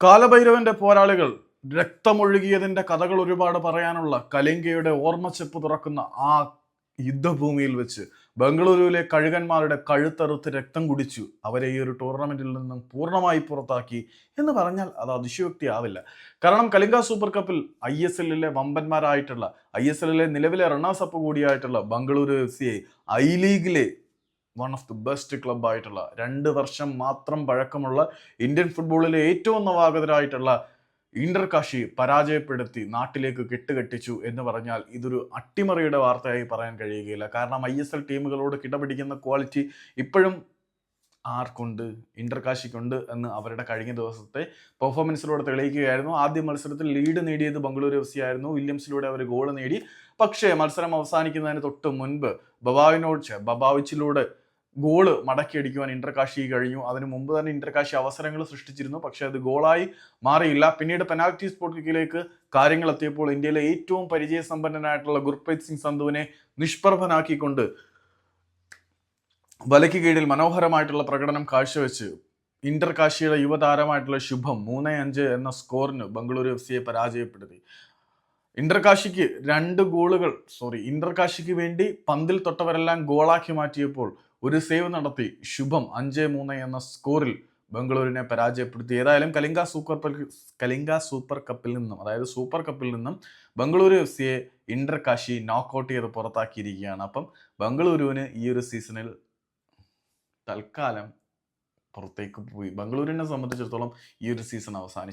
കാലഭൈരവന്റെ പോരാളികൾ രക്തമൊഴുകിയതിന്റെ കഥകൾ ഒരുപാട് പറയാനുള്ള കലിംഗയുടെ ഓർമ്മച്ചെപ്പ് തുറക്കുന്ന ആ യുദ്ധഭൂമിയിൽ വെച്ച് ബംഗളൂരുവിലെ കഴുകന്മാരുടെ കഴുത്തറുത്ത് രക്തം കുടിച്ചു അവരെ ഈ ഒരു ടൂർണമെന്റിൽ നിന്നും പൂർണമായി പുറത്താക്കി എന്ന് പറഞ്ഞാൽ അത് അതിശയോക്തി ആവില്ല. കാരണം കലിംഗ സൂപ്പർ കപ്പിൽ ഐ എസ് എല്ലിലെ വമ്പന്മാരായിട്ടുള്ള ഐ എസ് എല്ലിലെ നിലവിലെ റണ്ണേഴ്സപ്പ് കൂടിയായിട്ടുള്ള ബംഗളൂരു എഫ് സിയെ ഐ ലീഗിലെ one of the best club ആയിട്ടുള്ള രണ്ട് വർഷം മാത്രം പഴക്കമുള്ള ഇന്ത്യൻ ഫുട്ബോളിലെ ഏറ്റവും നവാഗതരായിട്ടുള്ള ഇന്റർ കാശി പരാജയപ്പെടുത്തി നാട്ടിലേക്ക് കെട്ടുകെട്ടിച്ചു എന്ന് പറഞ്ഞാൽ ഇതൊരു അട്ടിമറിയുടെ വാർത്തയായി പറയാൻ കഴിയുകയില്ല. കാരണം ഐ എസ് എൽ ടീമുകളോട് കിടപിടിക്കുന്ന ക്വാളിറ്റി ഇപ്പോഴും ആർക്കുണ്ട്? ഇന്റർ കാശിക്കുണ്ട് എന്ന് അവരുടെ കഴിഞ്ഞ ദിവസത്തെ പെർഫോമൻസിലൂടെ തെളിയിക്കുകയായിരുന്നു. ആദ്യ മത്സരത്തിൽ ലീഡ് നേടിയത് ബംഗളൂരു എഫ് സി ആയിരുന്നു. വില്യംസിലൂടെ അവർ ഗോൾ നേടി. പക്ഷേ മത്സരം അവസാനിക്കുന്നതിന് തൊട്ട് മുൻപ് ബബാവിനോട് ബബാവിച്ചിലൂടെ ഗോൾ മടക്കിയടിക്കുവാൻ ഇന്റർകാശി കഴിഞ്ഞു. അതിനു മുമ്പ് തന്നെ ഇന്റർകാശി അവസരങ്ങൾ സൃഷ്ടിച്ചിരുന്നു. പക്ഷേ അത് ഗോളായി മാറിയില്ല. പിന്നീട് പെനാൽറ്റി സ്പോട്ട് കിക്കിലേക്ക് കാര്യങ്ങൾ എത്തിയപ്പോൾ ഇന്ത്യയിലെ ഏറ്റവും പരിചയസമ്പന്നനായിട്ടുള്ള ഗുർപ്രീത് സിംഗ് സന്ധുവിനെ നിഷ്പ്രഭനാക്കിക്കൊണ്ട് വലയ്ക്ക് കീഴിൽ മനോഹരമായിട്ടുള്ള പ്രകടനം കാഴ്ചവെച്ച് ഇന്റർ കാശിയുടെ യുവതാരമായിട്ടുള്ള ശുഭം മൂന്ന് അഞ്ച് എന്ന സ്കോറിന് ബംഗളൂരു എഫ് സിയെ പരാജയപ്പെടുത്തി. ഇന്റർ കാശിക്ക് രണ്ട് ഗോളുകൾ സോറി ഇന്റർ കാശിക്ക് വേണ്ടി പന്തിൽ തൊട്ടവരെല്ലാം ഗോളാക്കി മാറ്റിയപ്പോൾ ഒരു സേവ് നടത്തി. ശുഭം അഞ്ച് മൂന്ന് എന്ന സ്കോറിൽ ബംഗളൂരിനെ പരാജയപ്പെടുത്തി. ഏതായാലും കലിംഗ സൂപ്പർ കലിംഗ സൂപ്പർ കപ്പിൽ നിന്നും അതായത് സൂപ്പർ കപ്പിൽ നിന്നും ബംഗളൂരു എഫ് സിയെ ഇന്റർ കാശി നോക്കൗട്ട് ചെയ്ത് പുറത്താക്കിയിരിക്കുകയാണ്. അപ്പം ബംഗളൂരുവിന് ഈ ഒരു സീസണിൽ തൽക്കാലം പുറത്തേക്ക് പോയി. ബംഗളൂരിനെ സംബന്ധിച്ചിടത്തോളം ഈ ഒരു സീസൺ അവസാനിച്ചു.